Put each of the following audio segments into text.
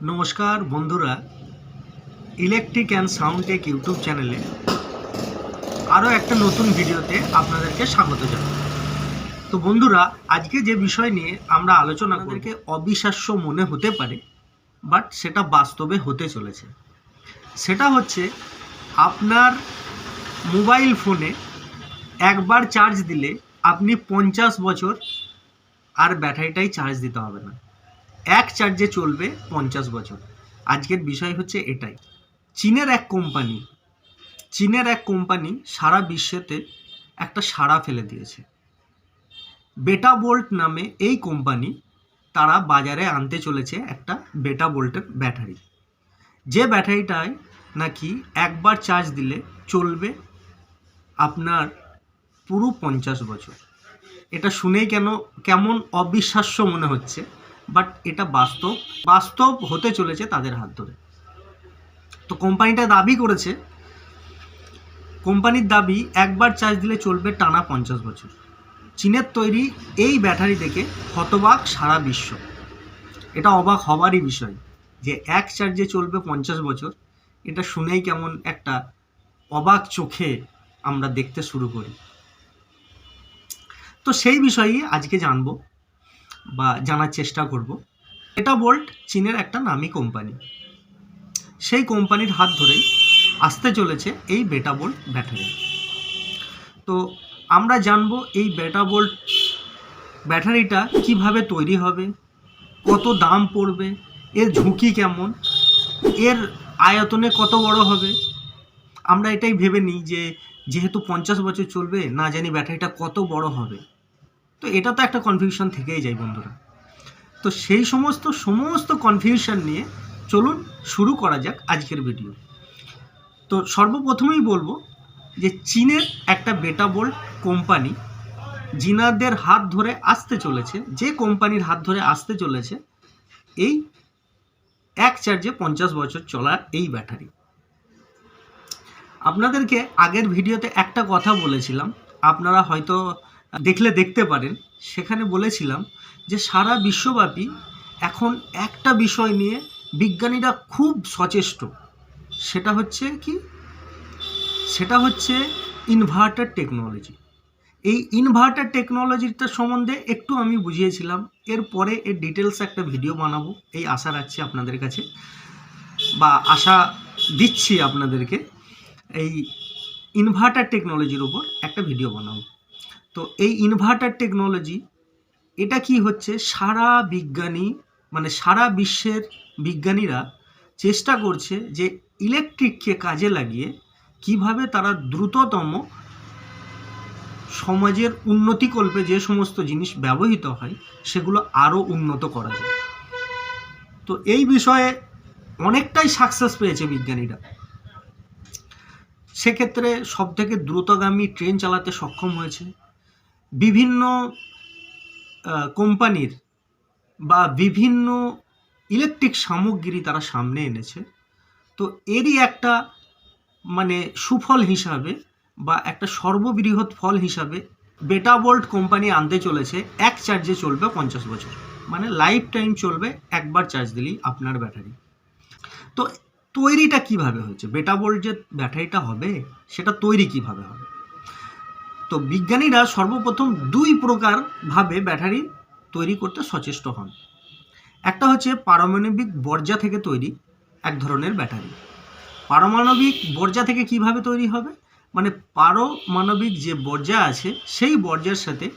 নমস্কার বন্ধুরা electric and sound tech YouTube চ্যানেলে আরও একটা নতুন ভিডিওতে আপনাদেরকে স্বাগত জানাই। তো বন্ধুরা, আজকে যে বিষয় নিয়ে আমরা আলোচনা করকে অবিশ্বাস্য মনে হতে পারে, বাট সেটা বাস্তবে হতে চলেছে। সেটা হচ্ছে, আপনার মোবাইল ফোনে একবার চার্জ দিলে আপনি পঞ্চাশ বছর আর ব্যাটারিটাই চার্জ দিতে হবে না। এক চার্জে চলবে পঞ্চাশ বছর। আজকের বিষয় হচ্ছে এটাই। চীনের এক কোম্পানি, চীনের এক কোম্পানি সারা বিশ্বেতে একটা সাড়া ফেলে দিয়েছে। বেটা বোল্ট নামে এই কোম্পানি তারা বাজারে আনতে চলেছে একটা বেটা বোল্টের ব্যাটারি। যে ব্যাটারিটায় নাকি একবার চার্জ দিলে চলবে আপনার পুরো পঞ্চাশ বছর। এটা শুনেই কেন, কেমন অবিশ্বাস্য মনে হচ্ছে। বাট এটা বাস্তব বাস্তব হতে চলেছে তাদের হাত ধরে। তো কোম্পানিটা দাবি করেছে, কোম্পানির দাবি একবার চার্জ দিলে চলবে টানা পঞ্চাশ বছর। চীনের তৈরি এই ব্যাটারি দেখে হতবাক সারা বিশ্ব। এটা অবাক হবারই বিষয় যে এক চার্জে চলবে পঞ্চাশ বছর। এটা শুনেই কেমন একটা অবাক চোখে আমরা দেখতে শুরু করি। তো সেই বিষয়ে আজকে জানব। বা জানার চেষ্টা করব। এটা বোল্ট চীনের একটা নামি কোম্পানি। সেই কোম্পানির হাত ধরেই আসতে চলেছে এই বেটা বোল্ট ব্যাটারি তো আমরা জানব এই বেটা বোল্ট ব্যাটারিটা কীভাবে তৈরি হবে, কত দাম পড়বে, এর ঝুঁকি কেমন, এর আয়তনে কত বড় হবে। আমরা এটাই ভেবে নিই যে যেহেতু পঞ্চাশ বছর চলবে, না জানি ব্যাটারিটা কত বড় হবে। তো এটা তো একটা কনফিউশন থেকেই যায় বন্ধুরা। তো সেই সমস্ত সমস্ত কনফিউশন নিয়ে চলুন শুরু করা যাক আজকের ভিডিও তো সর্বপ্রথমেই বলব যে চীনের একটা বেটা বোল্ট কোম্পানি জিনাদের হাত ধরে আসতে চলেছে, যে কোম্পানির হাত ধরে আসতে চলেছে, এই এক চার্জে পঞ্চাশ বছর চলার এই ব্যাটারি। আপনাদেরকে আগের ভিডিওতে একটা কথা বলেছিলাম, আপনারা হয়তো দেখলে দেখতে পারেন, সেখানে বলেছিলাম যে সারা বিশ্বব্যাপী এখন একটা বিষয় নিয়ে বিজ্ঞানীরা খুব সচেষ্ট। সেটা হচ্ছে কি? সেটা হচ্ছে ইনভার্টার টেকনোলজি এই ইনভার্টার টেকনোলজিটা সম্বন্ধে একটু আমি বুঝিয়েছিলাম, এরপরে এর ডিটেলস একটা ভিডিও বানাবো, এই আশা রাখছি আপনাদের কাছে, বা আশা দিচ্ছি আপনাদেরকে, এই ইনভার্টার টেকনোলজির উপর একটা ভিডিও বানাবো। তো এই ইনভার্টার টেকনোলজি এটা কি হচ্ছে? সারা বিজ্ঞানী মানে সারা বিশ্বের বিজ্ঞানীরা চেষ্টা করছে যে ইলেকট্রিককে কাজে লাগিয়ে কীভাবে তারা দ্রুততম সমাজের উন্নতিকল্পে যে সমস্ত জিনিস ব্যবহৃত হয়, সেগুলো আরও উন্নত করা যায়। তো এই বিষয়ে অনেকটাই সাকসেস পেয়েছে বিজ্ঞানীরা। সেক্ষেত্রে সবথেকে দ্রুতগামী ট্রেন চালাতে সক্ষম হয়েছে। বিভিন্ন কোম্পানির বা বিভিন্ন ইলেকট্রিক সামগ্রী তারা সামনে এনেছে। তো এরই একটা মানে সুফল হিসাবে বা একটা সর্ববৃহৎ ফল হিসাবে বেটা বোল্ট কোম্পানি আনতে চলেছে। এক চার্জে চলবে পঞ্চাশ বছর। মানে লাইফ টাইম চলবে একবার চার্জ দিলেই আপনার ব্যাটারি। তো তৈরিটা কীভাবে হয়েছে? বেটা বোল্ট যে ব্যাটারিটা হবে? সেটা তৈরি কীভাবে হবে? তো বিজ্ঞানীরা সর্বপ্রথম দুই প্রকার ভাবে ব্যাটারি তৈরি করতে সচেষ্ট হন। একটা হচ্ছে পারমাণবিক বর্জা থেকে তৈরি এক ধরনের ব্যাটারি। পারমাণবিক বর্জা থেকে কীভাবে তৈরি হবে? মানে পারমাণবিক যে বর্জা আছে, সেই বর্জার সাথে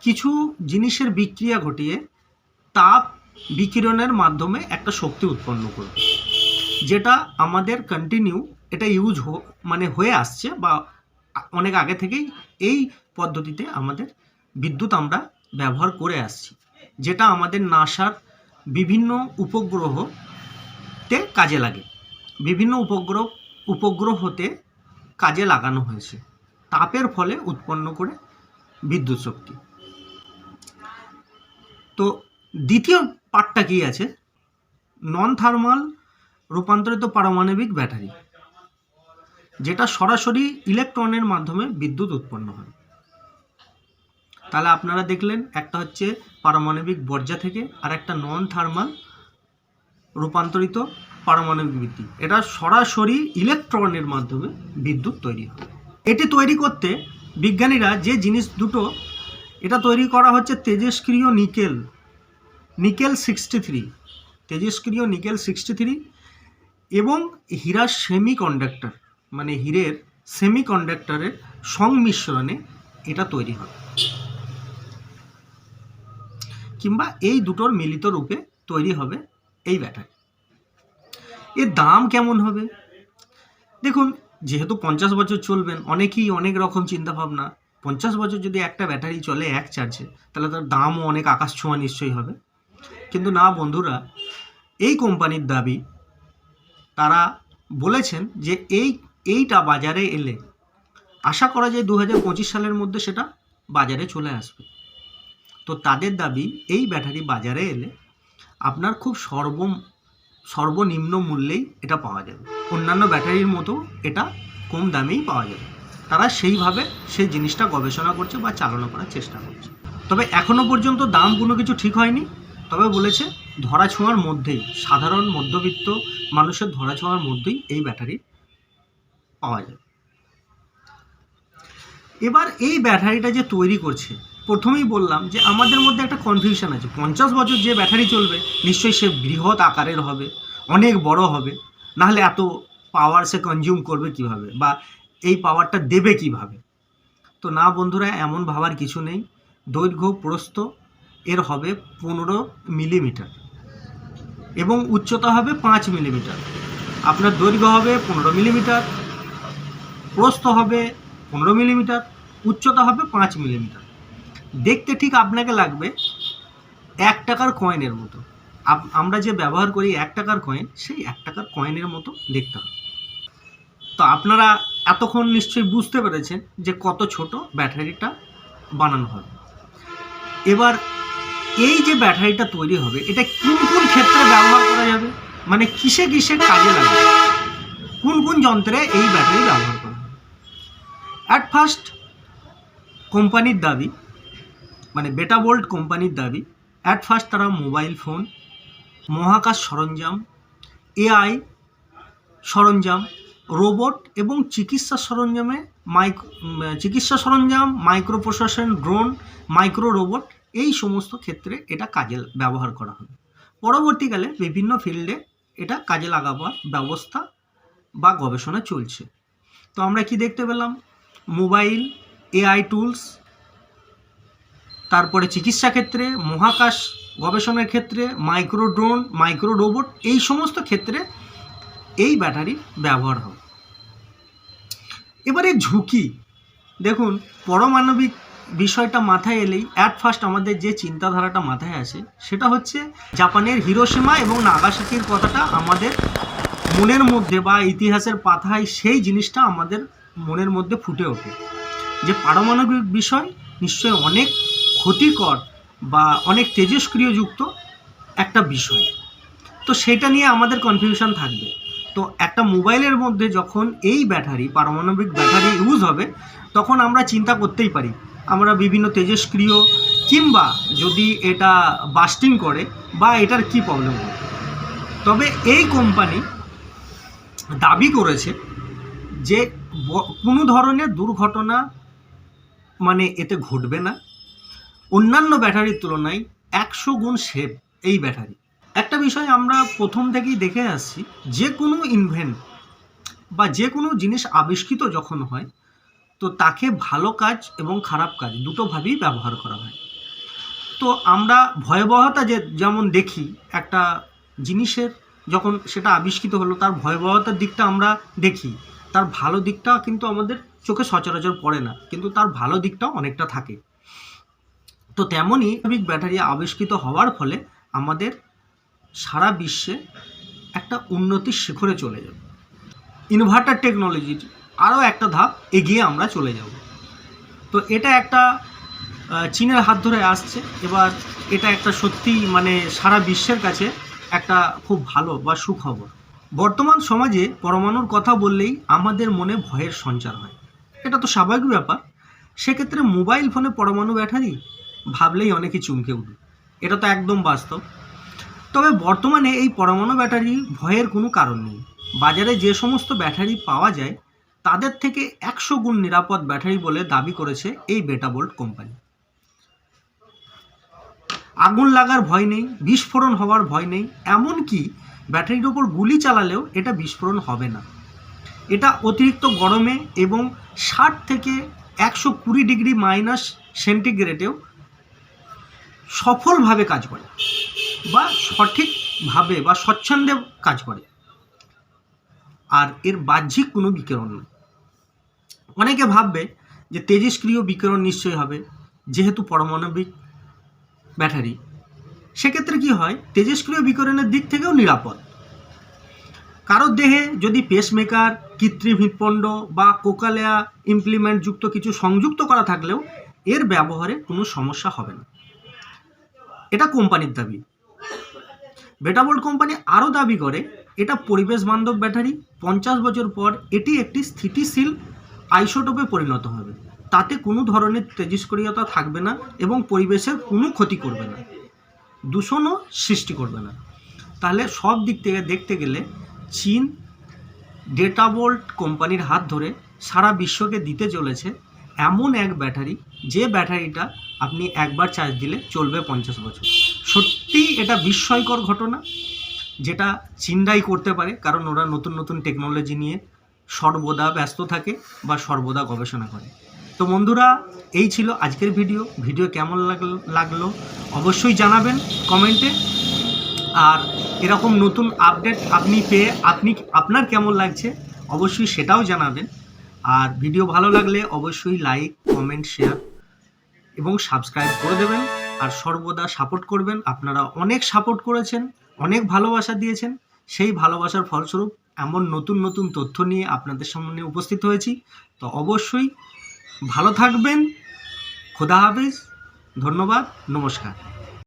কিছু জিনিসের বিক্রিয়া ঘটিয়ে তাপ বিকিরণের মাধ্যমে একটা শক্তি উৎপন্ন করবে। যেটা আমাদের কন্টিনিউ এটা ইউজ হো মানে হয়ে আসছে বা অনেক আগে থেকেই এই পদ্ধতিতে আমাদের বিদ্যুৎ আমরা ব্যবহার করে আসছি, যেটা আমাদের নাসার বিভিন্ন উপগ্রহতে কাজে লাগে। বিভিন্ন উপগ্রহ, উপগ্রহতে কাজে লাগানো হয়েছে। তাপের ফলে উৎপন্ন করে বিদ্যুৎ শক্তি। তো দ্বিতীয় পার্টটা কি আছে? নন থার্মাল রূপান্তরিত পারমাণবিক ব্যাটারি। যেটা সরাসরি ইলেকট্রনের মাধ্যমে বিদ্যুৎ উৎপন্ন হয়। তাহলে আপনারা দেখলেন, একটা হচ্ছে পারমাণবিক বর্জা থেকে আর একটা নন থার্মাল রূপান্তরিত পারমাণবিক বিদ্যুৎ। এটা সরাসরি ইলেকট্রনের মাধ্যমে বিদ্যুৎ তৈরি হয়। এটি তৈরি করতে বিজ্ঞানীরা যে জিনিস দুটো, এটা তৈরি করা হচ্ছে তেজস্ক্রিয় নিকেল নিকেল সিক্সটি থ্রি তেজস্ক্রিয় নিকেল সিক্সটি থ্রি এবং হীরা সেমি কন্ডাক্টর মানে হীরের সেমি কন্ডাক্টরের সংমিশ্রণে এটা তৈরি হয়। কিংবা এই দুটোর মিলিত রূপে তৈরি হবে এই ব্যাটারি। এর দাম কেমন হবে? দেখুন, যেহেতু পঞ্চাশ বছর চলবেন, অনেকেই অনেক রকম চিন্তাভাবনা, পঞ্চাশ বছর যদি একটা ব্যাটারি চলে এক চার্জে, তাহলে তার দামও অনেক আকাশ ছোঁয়া নিশ্চয়ই হবে। কিন্তু না, বন্ধুরা, এই কোম্পানির দাবি, তারা বলেছেন যে এই এইটা বাজারে এলে, আশা করা যায় দু হাজার পঁচিশ সালের মধ্যে সেটা বাজারে চলে আসবে। তো তাদের দাবি, এই ব্যাটারি বাজারে এলে আপনার খুব সর্ব, সর্বনিম্ন মূল্যেই এটা পাওয়া যাবে। অন্যান্য ব্যাটারির মতো এটা কম দামেই পাওয়া যাবে। তারা সেইভাবে সেই জিনিসটা গবেষণা করছে বা চালনা করার চেষ্টা করছে। তবে এখনও পর্যন্ত দাম কোনো কিছু ঠিক হয়নি। তবে বলেছে ধরা ছোঁয়ার মধ্যেই, সাধারণ মধ্যবিত্ত মানুষের ধরা ছোঁয়ার মধ্যেই এই ব্যাটারি পাওয়া যাবে এবার এই ব্যাটারিটা যে তৈরি করছে, প্রথমেই বললাম যে আমাদের মধ্যে একটা কনফিউশন আছে। পঞ্চাশ বছর যে ব্যাটারি চলবে, নিশ্চয়ই সে বৃহৎ আকারের হবে, অনেক বড় হবে। নাহলে এত পাওয়ার সে কনজিউম করবে কীভাবে? বা এই পাওয়ারটা দেবে কীভাবে? তো না বন্ধুরা, এমন ভাবার কিছু নেই। দৈর্ঘ্য প্রস্থ, এর হবে পনেরো মিলিমিটার এবং উচ্চতা হবে পাঁচ মিলিমিটার আপনার দৈর্ঘ্য হবে পনেরো মিলিমিটার প্রস্থ হবে পনেরো মিলিমিটার, উচ্চতা হবে পাঁচ মিলিমিটার। দেখতে ঠিক আপনাকে লাগবে এক টাকার কয়েনের মতো। আমরা যে ব্যবহার করি এক টাকার কয়েন, সেই এক টাকার কয়েনের মতো দেখতে হবে। তো আপনারা এতক্ষণ নিশ্চয়ই বুঝতে পেরেছেন যে কত ছোট ব্যাটারিটা বানানো হবে। এবার এই যে ব্যাটারিটা তৈরি হবে, এটা কোন কোন ক্ষেত্রে ব্যবহার করা যাবে? মানে কিসে কিসে কাজে লাগবে? কোন কোন যন্ত্রে এই ব্যাটারি ব্যবহার অ্যাট ফার্স্ট কোম্পানির দাবি মানে বেটা বোল্ট কোম্পানির দাবি অ্যাট ফার্স্ট তারা মোবাইল ফোন মহাকাশ সরঞ্জাম এআই সরঞ্জাম রোবট এবং চিকিৎসা সরঞ্জামে মাইক চিকিৎসা সরঞ্জাম মাইক্রো প্রশাসন ড্রোন মাইক্রো রোবট এই সমস্ত ক্ষেত্রে এটা কাজে ব্যবহার করা হবে পরবর্তীকালে বিভিন্ন ফিল্ডে এটা কাজে লাগাবার ব্যবস্থা বা গবেষণা চলছে। তো আমরা কি দেখতে পেলাম? মোবাইল, এআই টুলস, তারপরে চিকিৎসা ক্ষেত্রে, মহাকাশ গবেষণার ক্ষেত্রে মাইক্রো ড্রোন মাইক্রো রোবট এই সমস্ত ক্ষেত্রে এই ব্যাটারি ব্যবহার হবে এবারে ঝুঁকি। দেখুন, পরমাণবিক বিষয়টা মাথায় এলেই অ্যাট ফার্স্ট আমাদের যে চিন্তাধারাটা মাথায় আসে, সেটা হচ্ছে জাপানের হিরোসীমা এবং নাগাসাকির কথাটা আমাদের মনের মধ্যে বা ইতিহাসের পাতায় সেই জিনিসটা আমাদের মনের মধ্যে ফুটে ওঠে। যে পারমাণবিক বিষয় নিশ্চয়ই অনেক ক্ষতিকর বা অনেক তেজস্ক্রিয়যুক্ত একটা বিষয়। তো সেটা নিয়ে আমাদের কনফিউশন থাকবে। তো একটা মোবাইলের মধ্যে যখন এই ব্যাটারি, পারমাণবিক ব্যাটারি ইউজ হবে, তখন আমরা চিন্তা করতেই পারি। আমরা বিভিন্ন তেজস্ক্রিয় কিংবা যদি এটা বাস্টিং করে বা এটার কি প্রবলেম হবে। তবে এই কোম্পানি দাবি করেছে যে কোনো ধরনের দুর্ঘটনা মানে এতে ঘটবে না। অন্যান্য ব্যাটারির তুলনায় একশো গুণ সেভ এই ব্যাটারি। একটা বিষয় আমরা প্রথম থেকেই দেখে আসছি, যে কোনো ইনভেন্ট বা যে কোনো জিনিস আবিষ্কৃত যখন হয়, তো তাকে ভালো কাজ এবং খারাপ কাজ দুটোভাবেই ব্যবহার করা হয়। তো আমরা ভয়াবহতা যে যেমন দেখি, একটা জিনিসের যখন সেটা আবিষ্কৃত হলো, তার ভয়াবহতার দিকটা আমরা দেখি। তার ভালো দিকটা কিন্তু আমাদের চোখে সচরাচর পড়ে না, কিন্তু তার ভালো দিকটাও অনেকটা থাকে। তো তেমনই বিগ ব্যাটারি আবিষ্কৃত হওয়ার ফলে আমাদের সারা বিশ্বে একটা উন্নতির শিখরে চলে যাবে। ইনভার্টার টেকনোলজির আরও একটা ধাপ এগিয়ে আমরা চলে যাব। তো এটা একটা চীনের হাত ধরে আসছে। এবার এটা একটা সত্যি মানে সারা বিশ্বের কাছে একটা খুব ভালো বা সুখবর। বর্তমান সমাজে পরমাণুর কথা বললেই আমাদের মনে ভয়ের সঞ্চার হয়। এটা তো স্বাভাবিক ব্যাপার। সেক্ষেত্রে মোবাইল ফোনে পরমাণু ব্যাটারি ভাবলেই অনেকে চমকে উঠবে। এটা তো একদম বাস্তব। তবে বর্তমানে এই পরমাণু ব্যাটারি ভয়ের কোনো কারণ নেই। বাজারে যে সমস্ত ব্যাটারি পাওয়া যায়, তাদের থেকে একশো গুণ নিরাপদ ব্যাটারি বলে দাবি করেছে এই বেটাবোল্ট কোম্পানি। আগুন লাগার ভয় নেই, বিস্ফোরণ হওয়ার ভয় নেই, এমনকি ব্যাটারির ওপর গুলি চালালেও এটা বিস্ফোরণ হবে না। এটা অতিরিক্ত গরমে এবং ষাট থেকে একশো কুড়ি ডিগ্রি মাইনাস সেন্টিগ্রেডেও সফলভাবে কাজ করে বা সঠিকভাবে বা স্বচ্ছন্দে কাজ করে। আর এর বাহ্যিক কোনো বিকিরণ নেই অনেকে ভাববে যে তেজস্ক্রিয় বিকিরণ নিশ্চয়ই হবে, যেহেতু পারমাণবিক ব্যাটারি। সেক্ষেত্রে কি হয়? তেজস্ক্রিয় বিকরণের দিক থেকেও নিরাপদ। কারোর দেহে যদি পেসমেকার কৃত্রিম হৃৎপণ্ড বা কোকালেয়া ইমপ্লিমেন্ট যুক্ত কিছু সংযুক্ত করা থাকলেও এর ব্যবহারে কোনো সমস্যা হবে না। এটা কোম্পানির দাবি। বেটাবোল্ট কোম্পানি আরও দাবি করে, এটা পরিবেশ বান্ধব ব্যাটারি, পঞ্চাশ বছর পর এটি একটি স্থিতিশীল আইসোটোপে পরিণত হবে। তাতে কোনো ধরনের তেজস্ক্রিয়তা থাকবে না এবং পরিবেশের কোনো ক্ষতি করবে না। দূষণও সৃষ্টি করবে না। তাহলে সব দিক থেকে দেখতে গেলে চীন ডেটাবোল্ট কোম্পানির হাত ধরে সারা বিশ্বকে দিতে চলেছে এমন এক ব্যাটারি, যে ব্যাটারিটা আপনি একবার চার্জ দিলে চলবে পঞ্চাশ বছর। সত্যিই এটা বিস্ময়কর ঘটনা, যেটা চীনরাই করতে পারে, কারণ ওরা নতুন নতুন টেকনোলজি নিয়ে সর্বদা ব্যস্ত থাকে বা সর্বদা গবেষণা করে। তো বন্ধুরা, এই ছিল আজকের ভিডিও। ভিডিও কেমন লাগল লাগল অবশ্যই জানাবেন কমেন্টে। আর এরকম নতুন আপডেট আপনি পেয়ে আপনি আপনার কেমন লাগছে অবশ্যই সেটাও জানাবেন। আর ভিডিও ভালো লাগলে অবশ্যই লাইক, কমেন্ট, শেয়ার এবং সাবস্ক্রাইব করে দেবেন। আর সর্বদা সাপোর্ট করবেন। আপনারা অনেক সাপোর্ট করেছেন, অনেক ভালোবাসা দিয়েছেন। সেই ভালোবাসার ফলস্বরূপ এমন নতুন নতুন তথ্য নিয়ে আপনাদের সামনে উপস্থিত হয়েছি। তো অবশ্যই ভালো থাকবেন খোদা হাফিজ ধন্যবাদ নমস্কার।